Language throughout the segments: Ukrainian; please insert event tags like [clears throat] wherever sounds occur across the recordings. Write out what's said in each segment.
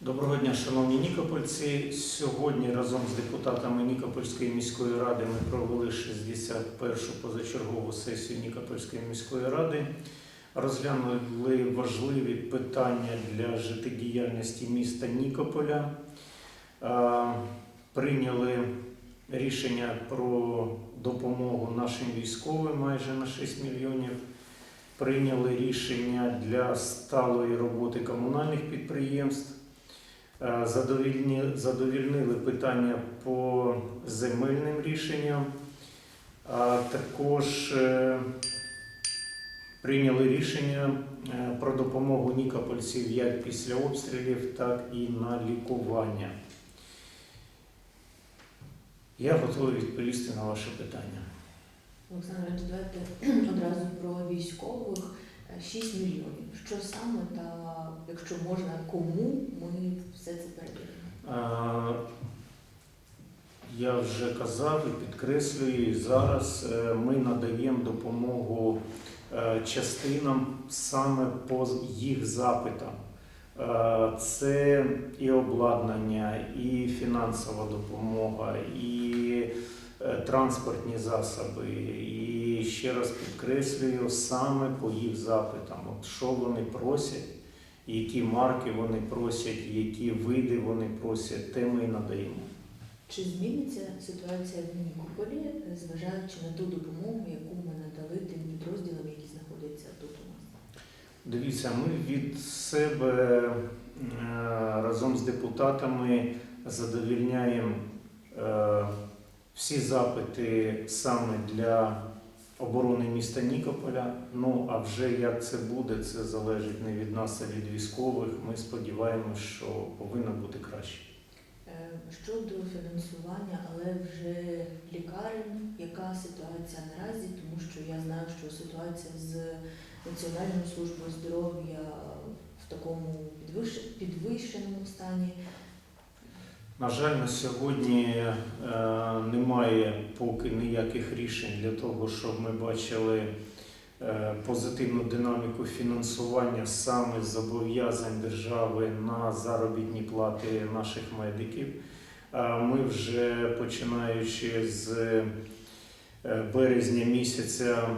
Доброго дня, шановні нікопольці. Сьогодні разом з депутатами Нікопольської міської ради ми провели 61-шу позачергову сесію Нікопольської міської ради. Розглянули важливі питання для життєдіяльності міста Нікополя. Прийняли рішення про допомогу нашим військовим майже на 6 мільйонів. Прийняли рішення для сталої роботи комунальних підприємств. Е, задовільні- Задовільнили питання по земельним рішенням, а також е, прийняли рішення е, про допомогу нікопольців як після обстрілів, так і на лікування. Я готовий відповісти на ваше питання. Олександр, давайте [clears throat] одразу про військових. Е, 6 мільйонів. Що саме та якщо можна, кому ми все це передаємо? Я вже казав і підкреслюю, зараз е, ми надаємо допомогу е, частинам саме по їх запитам. Е, Це і обладнання, і фінансова допомога, і транспортні засоби. Ще раз підкреслюю саме по їх запитам. От що вони просять, які марки вони просять, які види вони просять, те ми і надаємо. Чи зміниться ситуація в Нікополі, зважаючи на ту допомогу, яку ми надали тим підрозділам, які знаходяться тут у нас? Дивіться, ми від себе е, разом з депутатами задовільняємо е, всі запити саме для оборони міста Нікополя. Ну а вже як це буде, це залежить не від нас, а від військових. Ми сподіваємося, що повинно бути краще. Е, Щодо фінансування, але вже лікарень, яка ситуація наразі, тому що я знаю, що ситуація з Національною службою здоров'я в такому підвищ- підвищеному стані. На жаль, на сьогодні е, немає поки ніяких рішень для того, щоб ми бачили е, позитивну динаміку фінансування саме зобов'язань держави на заробітні плати наших медиків. Е, Ми вже починаючи з березня місяця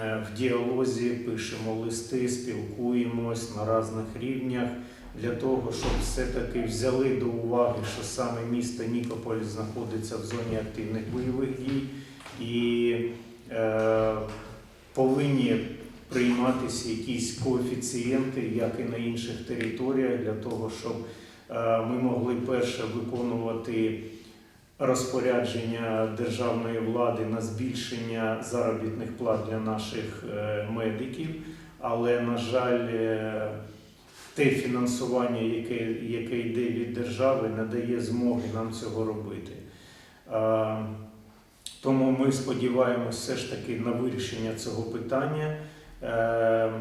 в діалозі пишемо листи, спілкуємось на різних рівнях для того, щоб все-таки взяли до уваги, що саме місто Нікополь знаходиться в зоні активних бойових дій і е, повинні прийматися якісь коефіцієнти, як і на інших територіях, для того, щоб е, ми могли перше виконувати розпорядження державної влади на збільшення заробітних плат для наших е, медиків. Але, на жаль, е, те фінансування, яке, яке йде від держави, не дає змоги нам цього робити. Тому ми сподіваємося все ж таки на вирішення цього питання. Е,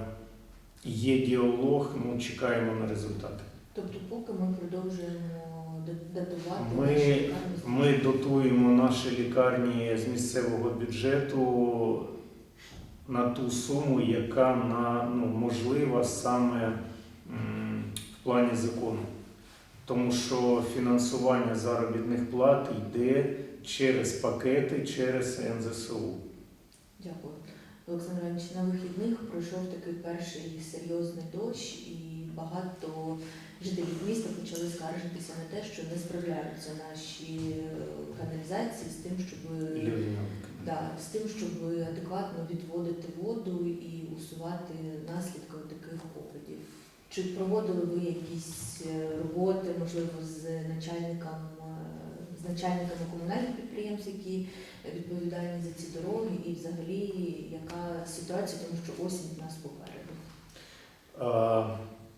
Є діалог, ну чекаємо на результати. Тобто, поки ми продовжуємо датувати Ми- наші. Ми дотуємо наші лікарні з місцевого бюджету на ту суму, яка на, ну, можлива саме в плані закону. Тому що фінансування заробітних плат йде через пакети, через НЗСУ. Дякую. Олександр Іванович, на вихідних пройшов такий перший серйозний дощ, і багато жителів міста почали скаржитися на те, що не справляються наші е, каналізації з тим, щоб да, з тим, щоб адекватно відводити воду і усувати наслідки таких опадів. Чи проводили ви якісь е, роботи, можливо, з начальником е, з начальниками комунальних підприємств, які відповідальні за ці дороги, і взагалі яка ситуація, тому що осінь в нас попереду?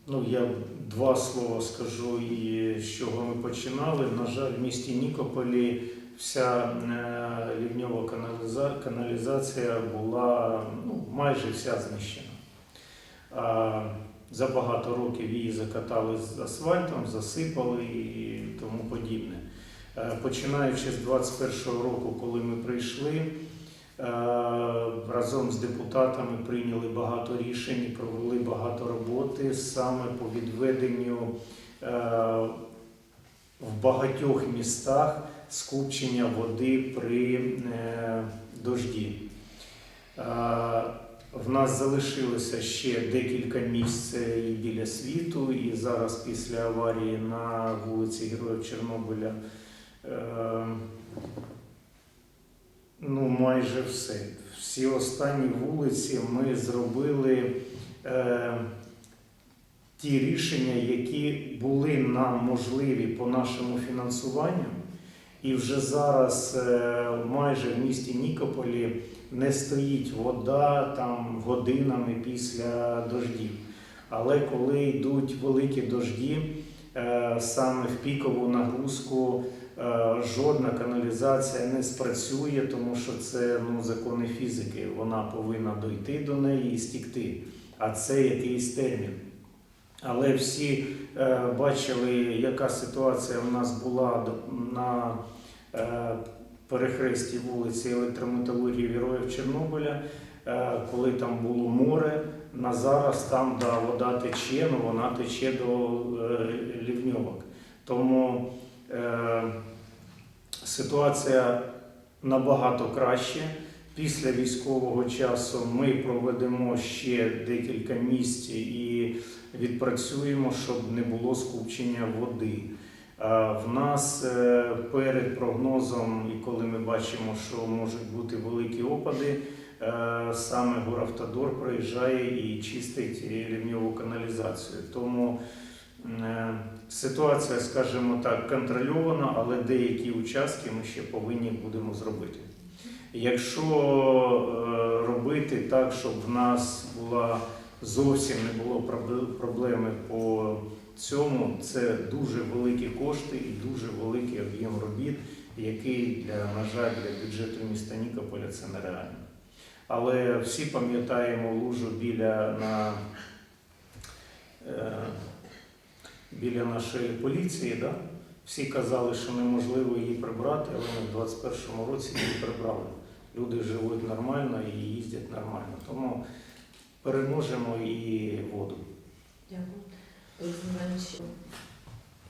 Ну, я два слова скажу, і з чого ми починали. На жаль, в місті Нікополі вся е, лівньова каналізація була ну, майже вся знищена. За багато років її закатали з асфальтом, засипали і тому подібне. Е, Починаючи з 21-го року, коли ми прийшли, Е, разом з депутатами прийняли багато рішень, провели багато роботи саме по відведенню в багатьох містах скупчення води при е, дожді. В нас залишилося ще декілька місць е, біля світу, і зараз після аварії на вулиці Героїв Чорнобиля е, ну, майже все. Всі останні вулиці ми зробили е, ті рішення, які були нам можливі по нашому фінансуванню. І вже зараз е, майже в місті Нікополі не стоїть вода там годинами після дождів. Але коли йдуть великі дожді, е, саме в пікову нагрузку е, жодна каналізація не спрацює, тому що це ну, закони фізики. Вона повинна дойти до неї і стікти. А це якийсь термін. Але всі е, бачили, яка ситуація в нас була на перехресті вулиці електрометалургії Героїв Чорнобиля, е, коли там було море. На зараз там да, вода тече, ну вона тече до е, лівньовок. Тому е, ситуація набагато краще. Після військового часу ми проведемо ще декілька місць і відпрацюємо, щоб не було скупчення води. Е, В нас е, перед прогнозом, і коли ми бачимо, що можуть бути великі опади, е, саме Горавтодор приїжджає і чистить рівньову каналізацію. Тому е, ситуація, скажімо так, контрольована, але деякі участки ми ще повинні будемо зробити. Якщо е, робити так, щоб в нас була зовсім не було проблеми по цьому, це дуже великі кошти і дуже великий об'єм робіт, який для, на жаль, для бюджету міста Нікополя це нереально. Але всі пам'ятаємо лужу біля на е, біля нашої поліції. Да? Всі казали, що неможливо її прибрати, але ми в 2021 році її прибрали. Люди живуть нормально і їздять нормально. Тому переможемо і воду. Дякую. Олексій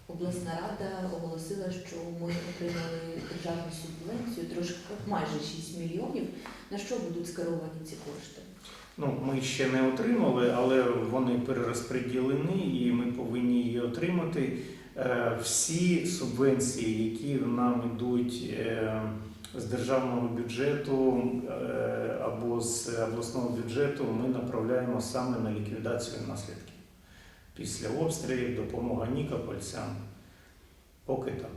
обласна рада оголосила, що ми отримали державну субвенцію трошки майже 6 мільйонів. На що будуть скеровані ці кошти? Ну, ми ще не отримали, але вони перерозподілені і ми повинні її отримати. Е, Всі субвенції, які нам йдуть е, з державного бюджету е, або з обласного бюджету, ми направляємо саме на ліквідацію наслідків. Після обстрілів, допомога нікопольцям. Поки так.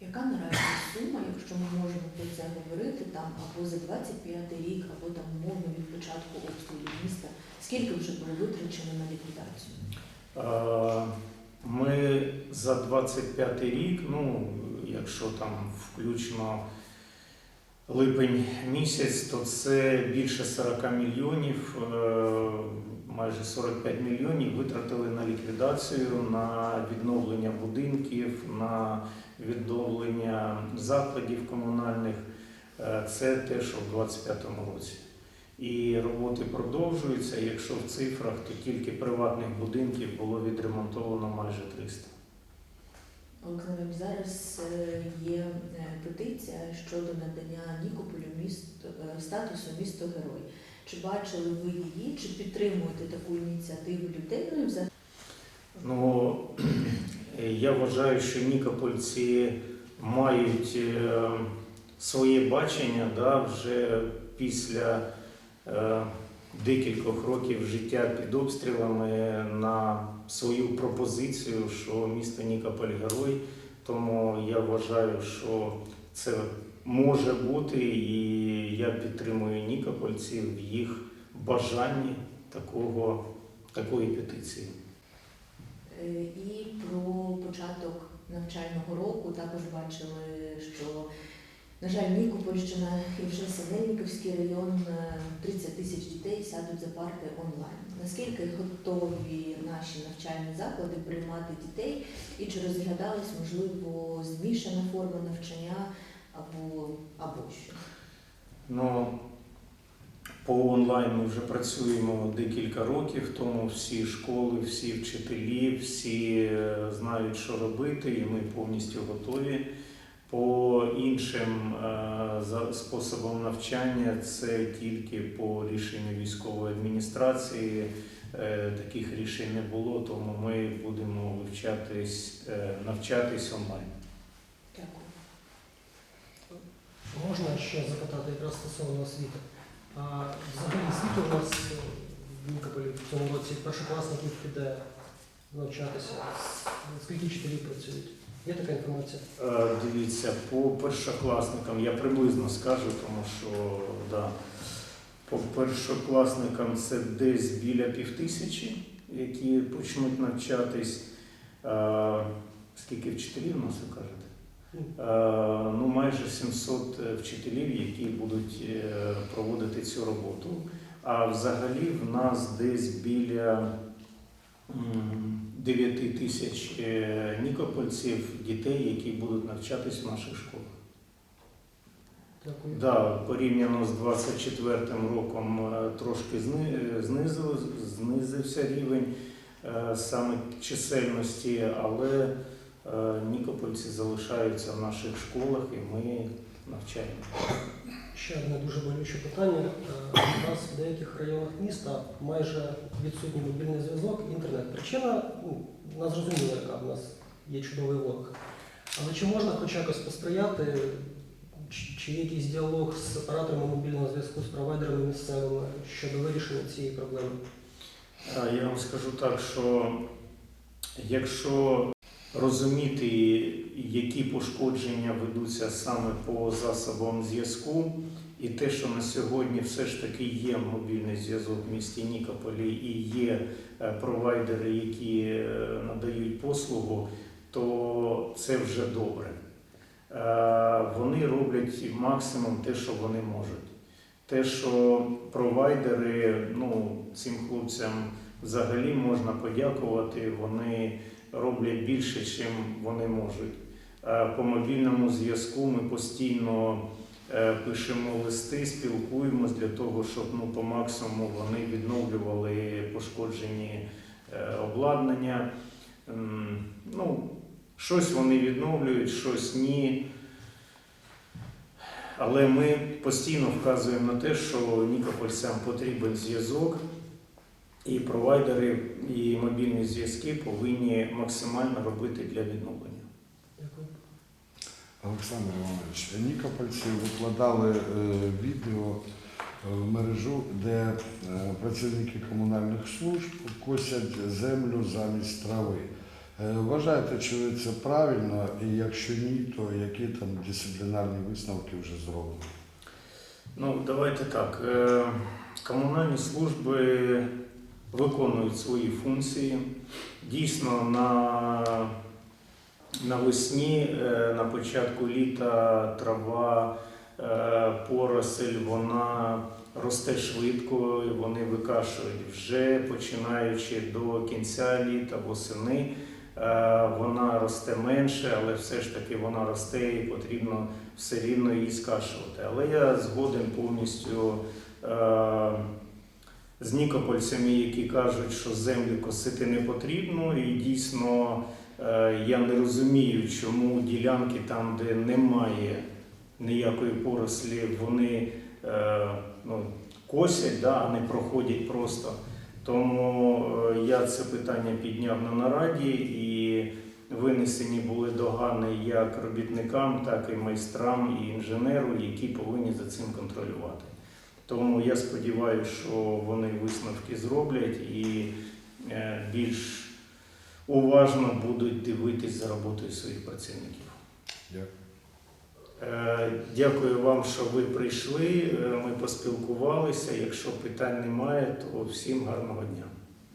Яка наразі сума, якщо ми можемо про це говорити, там або за 25 рік, або там умовно від початку обстрілів міста, скільки вже було витрачено на ліквідацію? Е, Ми за 25 рік, ну, якщо там включно липень місяць, то це більше 40 мільйонів, е, майже 45 мільйонів витратили на ліквідацію, на відновлення будинків, на відновлення закладів комунальних. Е, Це те, що в 25-му році. І роботи продовжуються. Якщо в цифрах, то тільки приватних будинків було відремонтовано майже 300. Олександр, зараз е, є е, петиція щодо надання Нікополю міст, е, статусу місто герой. Чи бачили ви її, чи підтримуєте таку ініціативу людей? Ну Ну, [clears throat] я вважаю, що нікопольці мають своє бачення да, вже після декількох років життя під обстрілами на свою пропозицію, що місто Нікополь герой. Тому я вважаю, що це може бути, і я підтримую нікопольців в їх бажанні такого, такої петиції. Е, І про початок навчального року також бачили, що, на жаль, Нікопольщина і вже Синельниківський район е, 30 тисяч дітей сядуть за парти онлайн. Наскільки готові наші навчальні заклади приймати дітей і чи розглядалась, можливо, змішана форма навчання або, або що? Ну, По онлайн ми вже працюємо декілька років, тому всі школи, всі вчителі, всі е, знають, що робити, і ми повністю готові. По іншим е, способам навчання це тільки по рішенню військової адміністрації. Е, Таких рішень не було, тому ми будемо вивчатись, е, навчатись онлайн. Дякую. Можна ще запитати якраз стосовно освіти. А взагалі скільки у нас в Нікополі в цьому році першокласників піде навчатися? Скільки вчителів працюють? Є така інформація? Е, Дивіться, по першокласникам я приблизно скажу, тому що да, по першокласникам це десь біля півтисячі, які почнуть навчатись. Е, Скільки вчителів у нас ви кажете? Е, Ну, майже 700 вчителів, які будуть проводити цю роботу. А взагалі в нас десь біля 9 тисяч е, нікопольців, дітей, які будуть навчатись в наших школах. Дякую. Да, порівняно з 24 роком е, трошки е, знизив, знизився рівень саме чисельності, але нікопольці залишаються в наших школах і ми навчаємо. Ще одне дуже болюче питання. Е, У нас в деяких районах міста майже відсутній мобільний зв'язок, інтернет. Причина ну, вона зрозуміла, яка в нас є чудовий ворог. Але чи можна хоч якось посприяти, чи, чи є якийсь діалог з операторами мобільного зв'язку, з провайдерами місцевими щодо вирішення цієї проблеми? Я вам скажу так, що якщо розуміти, які пошкодження ведуться саме по засобам зв'язку, і те, що на сьогодні все ж таки є мобільний зв'язок в місті Нікополі і є е, провайдери, які е, надають послугу, то це вже добре. Е, Вони роблять максимум те, що вони можуть. Те, що провайдери, ну, цим хлопцям взагалі можна подякувати, вони роблять більше, чим вони можуть. Е, По мобільному зв'язку ми постійно е, пишемо листи, спілкуємось для того, щоб ну, по максимуму вони відновлювали пошкоджені е, обладнання. Ну, щось вони відновлюють, щось ні. Але ми постійно вказуємо на те, що нікопольцям потрібен зв'язок, і провайдери, і мобільні зв'язки повинні максимально робити для відновлення. Дякую. Олександр Іванович, Нікопольці викладали е, відео е, в мережу, де е, працівники комунальних служб косять землю замість трави. Вважаєте, чи це правильно, і якщо ні, то які там дисциплінарні висновки вже зроблені? Ну, давайте так. Комунальні служби виконують свої функції. Дійсно, на, навесні, е, на початку літа трава, е, поросль, вона росте швидко, вони викашують вже починаючи до кінця літа, восени. Е, Вона росте менше, але все ж таки вона росте і потрібно все рівно її скашувати. Але я згоден повністю з нікопольцями, які кажуть, що землю косити не потрібно, і дійсно е, я не розумію, чому ділянки там, де немає ніякої порослі, вони е, ну, косять, да, а не проходять просто. Тому е, я це питання підняв на нараді і винесені були догани як робітникам, так і майстрам і інженеру, які повинні за цим контролювати. Тому я сподіваюся, що вони висновки зроблять і е, більш уважно будуть дивитись за роботою своїх працівників. Дякую. Е, Дякую вам, що ви прийшли. Е, Ми поспілкувалися. Якщо питань немає, то всім гарного дня.